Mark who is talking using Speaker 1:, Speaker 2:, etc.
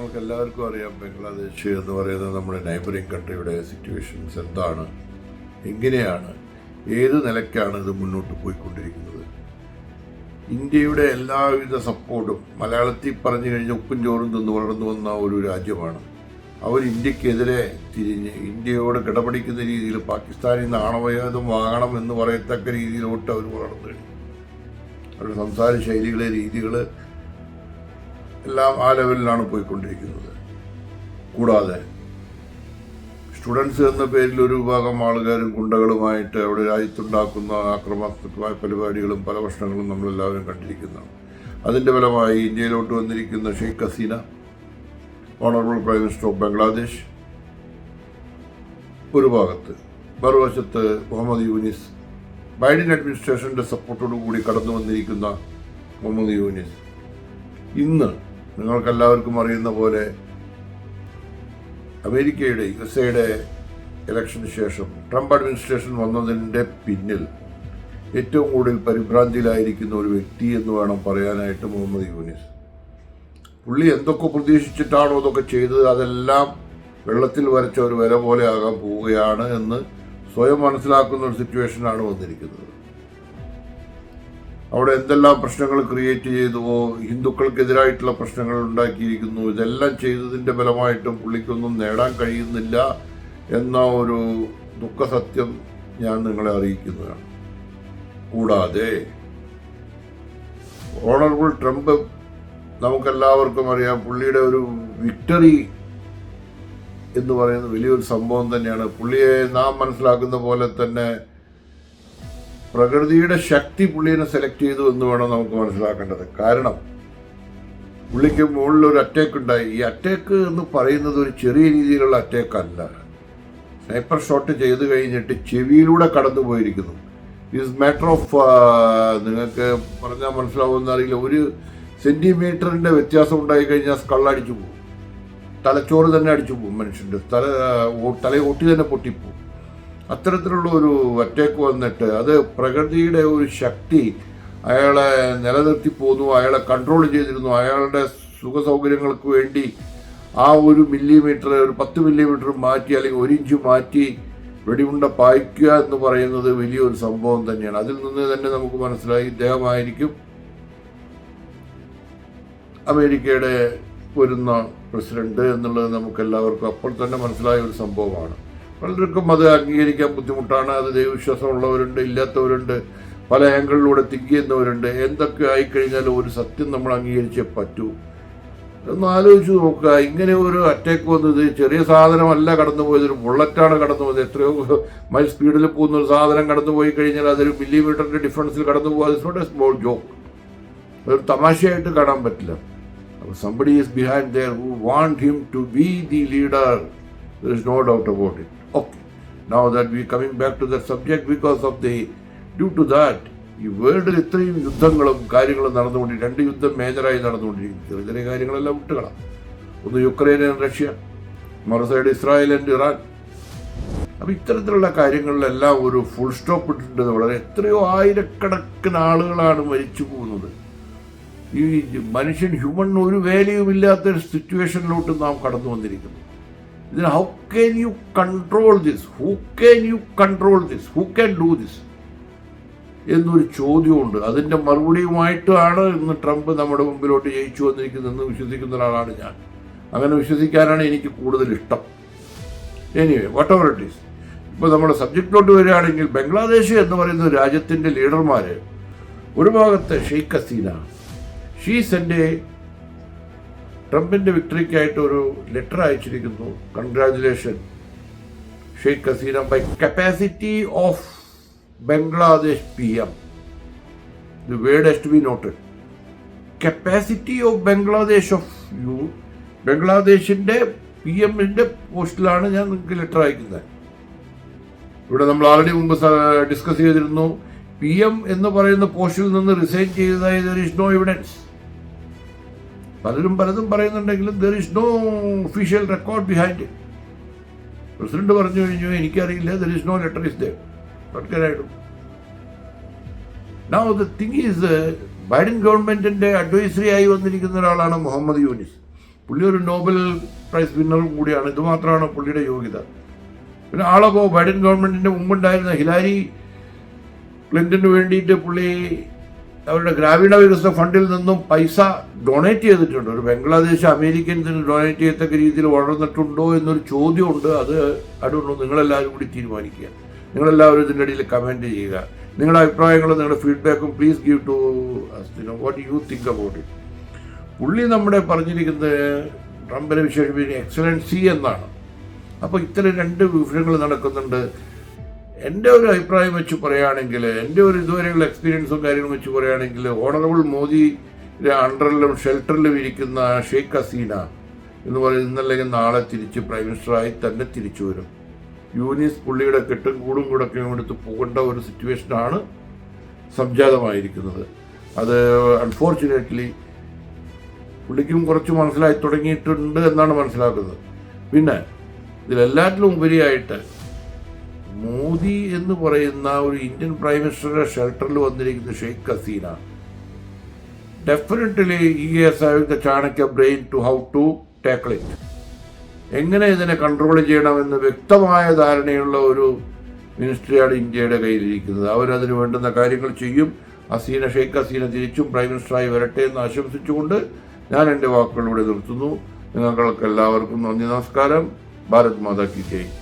Speaker 1: നമ്മൾക്ക് എല്ലാവർക്കും അറിയാം ബംഗ്ലാദേശ് എന്ന് പറയുന്നത് നമ്മുടെ നൈബറിങ് കൺട്രിയുടെ സിറ്റുവേഷൻസ് എന്താണ്? എങ്ങനെയാണ്? ഏത് നിലയ്ക്കാണ് ഇത് മുന്നോട്ട് പോയിക്കൊണ്ടിരിക്കുന്നത്? ഇന്ത്യയുടെ എല്ലാവിധ സപ്പോർട്ടും മലയാളത്തിൽ പറഞ്ഞു കഴിഞ്ഞാൽ ഉപ്പും ചോറും തിന്ന് വളർന്നു വന്ന ഒരു രാജ്യമാണ്. അവർ ഇന്ത്യക്കെതിരെ തിരിഞ്ഞ് ഇന്ത്യയോട് കിടപിടിക്കുന്ന രീതിയിൽ പാകിസ്ഥാനിൽ നിന്ന് ആണവയോധം വാങ്ങണം എന്ന് പറയത്തക്ക രീതിയിലോട്ട് അവർ വളർന്നു കഴിഞ്ഞു. അവരുടെ സംസാര ശൈലികളെ രീതികൾ എല്ലാം ആ ലെവലിലാണ് പോയിക്കൊണ്ടിരിക്കുന്നത്. കൂടാതെ സ്റ്റുഡൻസ് എന്ന പേരിൽ ഒരു വിഭാഗം ആളുകാരും ഗുണ്ടകളുമായിട്ട് അവിടെ രാജ്യത്തുണ്ടാക്കുന്ന ആക്രമണാത്മകമായ പരിപാടികളും പല പ്രശ്നങ്ങളും നമ്മളെല്ലാവരും കണ്ടിരിക്കുന്നതാണ്. അതിന്റെ ഫലമായി ഇന്ത്യയിലോട്ട് വന്നിരിക്കുന്ന Sheikh Hasina honourable prime minister of Bangladesh ഒരു ഭാഗത്ത്. മറുവശത്ത് മുഹമ്മദ് യൂനിസ് ബൈഡൻ അഡ്മിനിസ്ട്രേഷന്റെ സപ്പോർട്ടോടു കൂടി കടന്നു വന്നിരിക്കുന്ന മുഹമ്മദ് യൂനിസ്. ഇന്ന് നിങ്ങൾക്കെല്ലാവർക്കും അറിയുന്ന പോലെ അമേരിക്കയുടെ യു എസ് എയുടെ ഇലക്ഷന് ശേഷം ട്രംപ് അഡ്മിനിസ്ട്രേഷൻ വന്നതിന്റെ പിന്നിൽ ഏറ്റവും കൂടുതൽ പരിഭ്രാന്തിയിലായിരിക്കുന്ന ഒരു വ്യക്തി എന്ന് വേണം പറയാനായിട്ട് മുഹമ്മദ് യൂനിസ്. പുള്ളി എന്തൊക്കെ പ്രതീക്ഷിച്ചിട്ടാണോ അതൊക്കെ ചെയ്തത്? അതെല്ലാം വെള്ളത്തിൽ വരച്ച ഒരു വില പോലെ ആകാൻ പോവുകയാണ് എന്ന് സ്വയം മനസ്സിലാക്കുന്ന ഒരു സിറ്റുവേഷനാണ് വന്നിരിക്കുന്നത്. അവിടെ എന്തെല്ലാം പ്രശ്നങ്ങൾ ക്രിയേറ്റ് ചെയ്തുവോ ഹിന്ദുക്കൾക്കെതിരായിട്ടുള്ള പ്രശ്നങ്ങൾ ഉണ്ടാക്കിയിരിക്കുന്നു ഇതെല്ലാം ചെയ്തതിന്റെ ഫലമായിട്ടും പുള്ളിക്കൊന്നും നേടാൻ കഴിയുന്നില്ല എന്ന ഒരു ദുഃഖസത്യം ഞാൻ നിങ്ങളെ അറിയിക്കുന്നതാണ്. കൂടാതെ ഓണറബിൾ ട്രംപ് നമുക്കെല്ലാവർക്കും അറിയാം പുള്ളിയുടെ ഒരു വിക്ടറി എന്ന് പറയുന്നത് വലിയൊരു സംഭവം തന്നെയാണ്. പുള്ളിയെ നാം മനസ്സിലാക്കുന്ന പോലെ തന്നെ പ്രകൃതിയുടെ ശക്തി പുള്ളിയെ സെലക്ട് ചെയ്തു എന്ന് വേണം നമുക്ക് മനസ്സിലാക്കേണ്ടത്. കാരണം പുള്ളിക്ക് മുകളിൽ ഒരു അറ്റാക്ക് ഉണ്ടായി. ഈ അറ്റാക്ക് എന്ന് പറയുന്നത് ഒരു ചെറിയ രീതിയിലുള്ള അറ്റാക്ക് അല്ല. സ്നൈപ്പർ ഷോട്ട് ചെയ്ത് കഴിഞ്ഞിട്ട് ചെവിയിലൂടെ കടന്നു പോയിരിക്കുന്നു ഇസ് മാറ്റർ ഓഫ് നിങ്ങൾക്ക് പറഞ്ഞാൽ മനസ്സിലാവുമെന്ന് അറിയില്ല. ഒരു സെന്റിമീറ്ററിന്റെ വ്യത്യാസം ഉണ്ടായി കഴിഞ്ഞാൽ സ്കള്ളടിച്ചു പോകും. തലച്ചോറ് തന്നെ അടിച്ചു പോകും മനുഷ്യന്റെ. തല തല ഒട്ടി തന്നെ പൊട്ടിപ്പോവും അത്തരത്തിലുള്ള ഒരു അറ്റാക്ക് വന്നിട്ട് അത് പ്രകൃതിയുടെ ഒരു ശക്തി അയാളെ നിലനിർത്തി പോന്നു അയാളെ കൺട്രോൾ ചെയ്തിരുന്നു അയാളുടെ സുഖ സൗകര്യങ്ങൾക്ക് വേണ്ടി ആ ഒരു മില്ലിമീറ്റർ ഒരു പത്ത് മില്ലിമീറ്റർ മാറ്റി അല്ലെങ്കിൽ ഒരു ഇഞ്ച് മാറ്റി വെടിമുണ്ട പായിക്കുക എന്ന് പറയുന്നത് വലിയൊരു സംഭവം തന്നെയാണ്. അതിൽ നിന്ന് തന്നെ നമുക്ക് മനസ്സിലായി ഇദ്ദേഹമായിരിക്കും അമേരിക്കയുടെ വരുന്ന പ്രസിഡന്റ് എന്നുള്ളത് നമുക്ക് എല്ലാവർക്കും അപ്പോൾ തന്നെ മനസ്സിലായ ഒരു സംഭവമാണ്. പലർക്കും അത് അംഗീകരിക്കാൻ ബുദ്ധിമുട്ടാണ്. അത് ദൈവവിശ്വാസമുള്ളവരുണ്ട് ഇല്ലാത്തവരുണ്ട് പല ആംഗിളിലൂടെ തിങ്ക് ചെയ്യുന്നവരുണ്ട് എന്തൊക്കെ ആയിക്കഴിഞ്ഞാലും ഒരു സത്യം നമ്മൾ അംഗീകരിച്ചേ പറ്റൂ. ഒന്ന് ആലോചിച്ച് നോക്കുക. ഇങ്ങനെ ഒരു അറ്റാക്ക് വന്നത് ചെറിയ സാധനമല്ല കടന്നു പോയത് ഒരു ബുള്ളറ്റാണ് കടന്നു പോയത് എത്രയോ മൈൽ സ്പീഡിൽ പോകുന്ന ഒരു സാധനം കടന്നു പോയി കഴിഞ്ഞാൽ അതൊരു മില്ലിമീറ്ററിന്റെ ഡിഫറൻസിൽ കടന്നു പോകുക it's not a small joke ഒരു തമാശയായിട്ട് കാണാൻ പറ്റില്ല. അപ്പോൾ somebody is behind there who want him to be the leader there is no doubt about it okay now that we coming back to the subject because of the due to that ഈ വേൾഡിൽ ഇത്രയും യുദ്ധങ്ങളും കാര്യങ്ങളും നടന്നുകൊണ്ടിരിക്കും രണ്ട് യുദ്ധം മേജറായി നടന്നുകൊണ്ടിരിക്കും ചെറിയ ചെറിയ കാര്യങ്ങളെല്ലാം വിട്ടുകളാം ഒന്ന് യുക്രൈൻ ആൻഡ് റഷ്യ മറു സൈഡ് ഇസ്രായേൽ ആൻഡ് ഇറാൻ അപ്പം ഇത്തരത്തിലുള്ള കാര്യങ്ങളിലെല്ലാം ഒരു ഫുൾ സ്റ്റോപ്പ് ഇട്ടിട്ടുണ്ട്. വളരെ എത്രയോ ആയിരക്കണക്കിന് ആളുകളാണ് മരിച്ചു പോകുന്നത്. ഈ മനുഷ്യൻ ഹ്യൂമൺ ഒരു ഒരു സിറ്റുവേഷനിലോട്ട് നാം കടന്നു വന്നിരിക്കുന്നു. ഇതിന് how can you control this who can you control this who can do this എന്നൊരു ചോദ്യമുണ്ട്. അതിന്റെ മറുപടിയുമായിട്ടാണ് ഇന്ന് ട്രംപ് നമ്മുടെ മുമ്പിലോട്ട് ജയിച്ചു വന്നിരിക്കുന്നതെന്ന് വിശ്വസിക്കുന്ന ഒരാളാണ് ഞാൻ. അങ്ങനെ വിശ്വസിക്കാനാണ് എനിക്ക് കൂടുതൽ ഇഷ്ടം. Anyway whatever it is ഇപ്പോൾ നമ്മുടെ സബ്ജക്റ്റിലോട്ട് വരികയാണെങ്കിൽ ബംഗ്ലാദേശ് എന്ന് പറയുന്ന രാജ്യത്തിന്റെ ലീഡർമാർ ഒരു ഭാഗത്ത് ഷെയ്ഖ് ഹസീന ഷീ എന്റെ ട്രംപിന്റെ വിക്ടറിക്കായിട്ട് ഒരു ലെറ്റർ അയച്ചിരിക്കുന്നു. Congratulation Sheikh Hasina. By capacity of Bangladesh P M the word has to be noted capacity of Bangladesh of you ബംഗ്ലാദേശിന്റെ P എമ്മിന്റെ പോസ്റ്റിലാണ് ഞാൻ നിങ്ങൾക്ക് ലെറ്റർ അയക്കുന്നത്. ഇവിടെ നമ്മൾ ആൾറെഡി മുമ്പ് ഡിസ്കസ് ചെയ്തിരുന്നു. പി എം എന്ന് പറയുന്ന പോസ്റ്റിൽ നിന്ന് റിസൈൻ ചെയ്തതായി ദർ ഇസ് നോ എവിഡൻസ് പലരും പലതും പറയുന്നുണ്ടെങ്കിലും there is no official record behind president പറഞ്ഞു കഴിഞ്ഞു എനിക്കറിയില്ല there is no letter is they കെനായിട്ടു now the thing is Biden ഗവൺമെന്റിന്റെ അഡ്വൈസറി ആയി വന്നിരിക്കുന്ന ഒരാളാണ് മുഹമ്മദ് യൂനിസ്. പുള്ളി ഒരു നോബൽ പ്രൈസ് വിന്നറും കൂടിയാണ്. ഇത് മാത്രമാണ് പുള്ളിയുടെ യോഗ്യത. പിന്നെ ആളപ്പോ ബൈഡൻ ഗവൺമെന്റിന്റെ മുമ്പുണ്ടായിരുന്ന ഹിലാരി ക്ലിന്റന് വേണ്ടിയിട്ട് പുള്ളി അവരുടെ ഗ്രാമീണ വികസന ഫണ്ടിൽ നിന്നും പൈസ ഡൊണേറ്റ് ചെയ്തിട്ടുണ്ട്. ഒരു ബംഗ്ലാദേശ് അമേരിക്കൻസിന് ഡൊണേറ്റ് ചെയ്യത്തക്ക രീതിയിൽ വളർന്നിട്ടുണ്ടോ എന്നൊരു ചോദ്യമുണ്ട്. അത് അടുണ്ടോ നിങ്ങളെല്ലാവരും കൂടി തീരുമാനിക്കുക. നിങ്ങളെല്ലാവരും ഇതിന്റെ ഇടയിൽ കമന്റ് ചെയ്യുക. നിങ്ങളുടെ അഭിപ്രായങ്ങളും നിങ്ങളുടെ ഫീഡ്ബാക്കും please give to us to know what you think about it പുള്ളി നമ്മുടെ പറഞ്ഞിരിക്കുന്നത് ട്രംപിനെ വിശേഷിപ്പിക്കുന്ന എക്സലൻസി എന്നാണ്. അപ്പോൾ ഇത്തരം രണ്ട് വിഷയങ്ങൾ നടക്കുന്നുണ്ട്. എന്റെ ഒരു അഭിപ്രായം വെച്ച് പറയുകയാണെങ്കിൽ എന്റെ ഒരു ഇതുവരെയുള്ള എക്സ്പീരിയൻസും കാര്യങ്ങളും വെച്ച് പറയുകയാണെങ്കിൽ ഓണറബിൾ മോദി അണ്ടറിലും ഷെൽട്ടറിലും ഇരിക്കുന്ന ഷെയ്ഖ് ഹസീന എന്ന് പറയുന്ന ഇന്നല്ലെങ്കിൽ നാളെ തിരിച്ച് പ്രൈം മിനിസ്റ്ററായി തന്നെ തിരിച്ചു വരും. യൂനിസ് പുള്ളിയുടെ കെട്ടും കൂടും കൂടൊക്കെ എടുത്ത് പോകേണ്ട ഒരു സിറ്റുവേഷനാണ് സംജാതമായിരിക്കുന്നത്. അത് അൺഫോർച്ചുനേറ്റ്ലി പുള്ളിക്കും കുറച്ച് മനസ്സിലായി തുടങ്ങിയിട്ടുണ്ട് എന്നാണ് മനസ്സിലാക്കുന്നത്. പിന്നെ ഇതിലെല്ലാറ്റിലും ഉപരിയായിട്ട് മോദി എന്ന് പറയുന്ന ഒരു ഇന്ത്യൻ പ്രൈം മിനിസ്റ്ററുടെ ഷെൽട്ടറിൽ വന്നിരിക്കുന്ന ഷെയ്ഖ് ഹസീന. ഡെഫിനറ്റ്ലി ഈ is having the Chanakya brain to how to tackle it എങ്ങനെ ഇതിനെ കൺട്രോൾ ചെയ്യണമെന്ന് വ്യക്തമായ ധാരണയുള്ള ഒരു മിനിസ്ട്രിയാണ് ഇന്ത്യയുടെ കയ്യിലിരിക്കുന്നത്. അവരതിന് വേണ്ടുന്ന കാര്യങ്ങൾ ചെയ്യും. ഹസീന ഷെയ്ഖ് ഹസീന തിരിച്ചും പ്രൈം മിനിസ്റ്ററായി വരട്ടെ എന്ന് ആശംസിച്ചുകൊണ്ട് ഞാൻ എന്റെ വാക്കുകളിലൂടെ നിർത്തുന്നു. നിങ്ങൾക്കെല്ലാവർക്കും നന്ദി നമസ്കാരം. ഭാരത് മാതാ കി ജയ്.